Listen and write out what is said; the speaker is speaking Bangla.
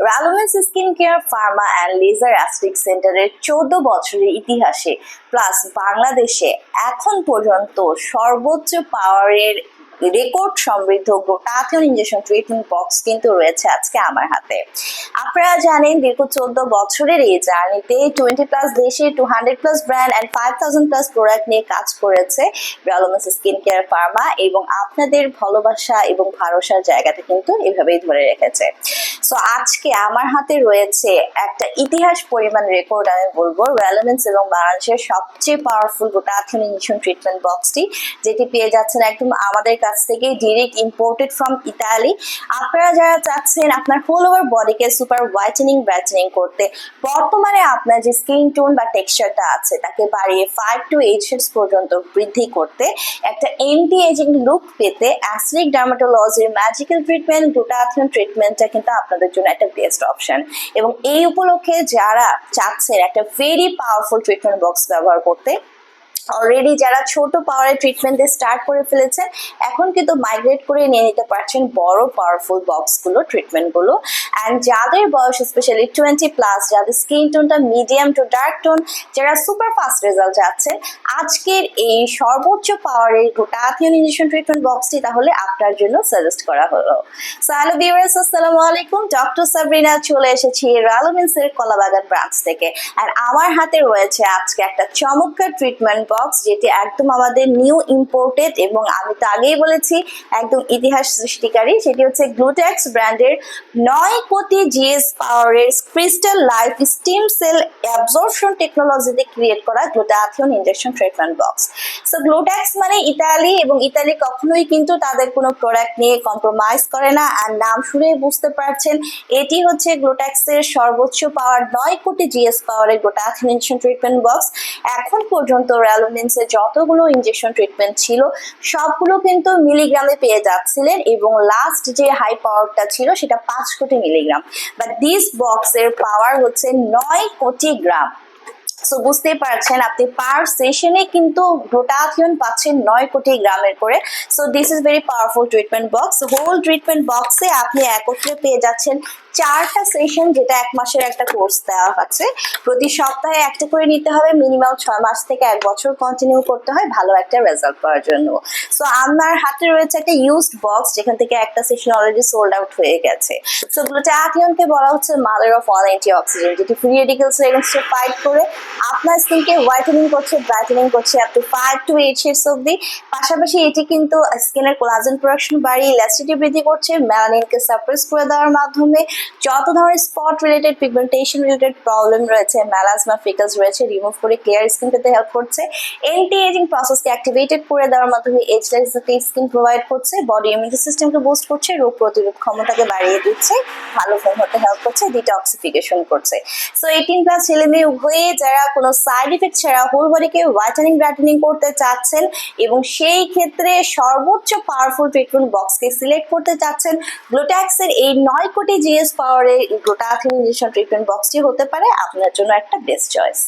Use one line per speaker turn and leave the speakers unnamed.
রালোমেন্স skin care pharma and laser aesthetic সেন্টারের চোদ্দ বছরের ইতিহাসে প্লাস বাংলাদেশে এখন পর্যন্ত সর্বোচ্চ পাওয়ারের রেকর্ড সমৃদ্ধ গ্লুটাথিয়ন ইনজেকশন ট্রিটমেন্ট বক্স কিন্তু রয়েছে আজকে আমার হাতে। আপনারা জানেন দীর্ঘ চোদ্দ বছরের এই জার্নিতে টোয়েন্টি প্লাস দেশে two hundred plus brand and five thousand plus product নিয়ে কাজ করেছে ব্রালোমাস স্কিন কেয়ার ফার্মা এবং আপনাদের ভালোবাসা এবং ভরসার জায়গাটা কিন্তু এভাবেই ধরে রেখেছে। সো আজকে আমার হাতে রয়েছে একটা ইতিহাস পরিমাণ রেকর্ড আমি বলব। রেলেভেন্স এবং বাংলাদেশের সবচেয়ে পাওয়ারফুল গোটাথিন ইঞ্জেকশন ট্রিটমেন্ট বক্সটি যেটি পেয়ে যাচ্ছেন একদম আমাদের কাছ থেকে ডিরেক্ট ইম্পোর্টেড ফ্রম ইতালি আপনারা যারা চাচ্ছেন আপনার হোল ওভার বডিকে সুপার হোয়াইটেনিং ব্রাইটেনিং করতে, বর্তমানে আপনার যে স্কিন টোন বা টেক্সচারটা আছে, তাকে বাড়িয়ে ফাইভ টু এইট শেডস পর্যন্ত বৃদ্ধি করতে, একটা এন্টি এজিং লুক পেতে অ্যাসিডিক ডার্মাটোলজির ম্যাজিক্যাল ট্রিটমেন্ট গ্লুটাথিয়ন ট্রিটমেন্টটা কিন্তু আপনাদের জন্য একটা বেস্ট অপশন এবং এই উপলক্ষে যারা চাচ্ছেন একটা ভেরি পাওয়ারফুল ট্রিটমেন্ট বক্স ব্যবহার করতে অলরেডি যারা ছোট পাওয়ারের ট্রিটমেন্ট দিয়ে স্টার্ট করে ফেলেছেন এখন কিন্তু মাইগ্রেট করে নিয়ে নিতে পারছেন বড় পাওয়ারফুল বক্সগুলো ট্রিটমেন্টগুলো অ্যান্ড যাদের বয়স স্পেশালি টোয়েন্টি প্লাস যাদের স্কিন টোনটা মিডিয়াম টু ডার্ক টোন যারা সুপার ফাস্ট রেজাল্ট যাচ্ছে আজকের এই সর্বোচ্চ পাওয়ারের গ্লুটাথিয়ন ইনজেকশন ট্রিটমেন্ট বক্সটি তাহলে আপনার জন্য সাজেস্ট করা হলো। সো হ্যালো আসসালামু আলাইকুম। ডক্টর সাবরিনা চলে এসেছি রালোমিন্সের কলাবাগান ব্রাঞ্চ থেকে। আর আমার হাতে রয়েছে আজকে একটা চমৎকার ট্রিটমেন্ট বক্স যেটি একদম আমাদের নিউ ইম্পোর্টেড এবং আমি তো আগেই বলেছি, একদম ইতিহাস সৃষ্টিকারী, সেটি হচ্ছে গ্লুটেক্স ব্র্যান্ডের নয় কোটি জিএস পাওয়ারের crystal life stem cell absorption টেকনোলজিতে ক্রিয়েট করা glutathione injection treatment box so Glutax মানে ইতালি এবং ইতালি কখনোই কিন্তু তাদের কোনো প্রোডাক্ট নিয়ে কম্প্রোমাইজ করে না আর নাম শুনে বুঝতে পারছেন, এটি হচ্ছে গ্লুট্যাক্সের সর্বোচ্চ পাওয়ার নয় কোটি জিএস পাওয়ারের গ্লুটাথিয়ন ইনজেকশন ট্রিটমেন্ট বক্স এখন পর্যন্ত র্যালোমেন্সে যতগুলো ইনজেকশন ট্রিটমেন্ট ছিল, সবগুলো কিন্তু মিলিগ্রামে পেয়ে যাচ্ছিলেন এবং লাস্ট যে হাই পাওয়ারটা ছিল, সেটা পাঁচ কোটি মিলিগ্রাম বাট দিস বক্সের পাওয়ার হচ্ছে নয় কোটি গ্রাম। সো বুঝতেই পারছেন আপনি পার সেশনে কিন্তু গ্লুটাথিয়ন পাচ্ছেন নয় কোটি গ্রামের করে। So this is very powerful treatment box whole treatment বক্সে আপনি একত্রে পেয়ে যাচ্ছেন চারটা সেশন যেটা এক মাসের একটা কোর্স দেওয়া আছে প্রতি সপ্তাহে একটা করে নিতে হবে মিনিমাম ছয় মাস থেকে এক বছর কন্টিনিউ করতে হয়, ভালো একটা রেজাল্ট পাওয়ার জন্য। সো আমার হাতে রয়েছে একটা ইউজড বক্স যেখান থেকে একটা সেশন অলরেডি সোল্ড আউট হয়ে গেছে। সো গ্লুটাথিয়নকে বলা হচ্ছে mother of all antioxidant যেটি ফ্রি রেডিকেলস এগেনস্টে ফাইট করে। আপনার স্কিনকে হোয়াইটেনিং করছে ব্রাইটেনিং করছে up to five to eight shades অব্দি পাশাপাশি এটি কিন্তু স্কিনের কোলাজেন প্রোডাকশন বাড়িয়ে ইলাস্টিটি বৃদ্ধি করছে মেলানিনকে সাপ্রেস করে দেওয়ার মাধ্যমে। যত ধরনের spot related pigmentation related problem রয়েছে ম্যালাজমা ফিকাস রয়েছে রিমুভ করে ক্লিয়ার স্কিন পেতে হেল্প করছে। এন্টি এজিং প্রসেসকে অ্যাক্টিভেটেড করে দেওয়ার মাধ্যমে এজলেস স্কিন প্রোভাইড করছে বডি ইমিউনিটি সিস্টেমকে বুস্ট করছে, রোগ প্রতিরোধ ক্ষমতাকে বাড়িয়ে দিচ্ছে, ভালো ফোন হতে হেল্প করছে ডিটক্সিফিকেশন করছে। সো এইটিন প্লাস ছেলে মেয়ে উভয়ে যারা কোনো সাইড ইফেক্ট ছাড়া হোল বডিকে হোয়াইটেনিং ব্রাইটেনিং করতে চাচ্ছেন এবং সেই ক্ষেত্রে সর্বোচ্চ পাওয়ারফুল ট্রিটমেন্ট বক্সকে সিলেক্ট করতে চাচ্ছেন গ্লুট্যাক্সের এই নয় কোটি জিএস পাওয়ারের গ্লুটাথিন ইনজেকশন ট্রিটমেন্ট বক্সটি হতে পারে আপনার জন্য একটা বেস্ট চয়েস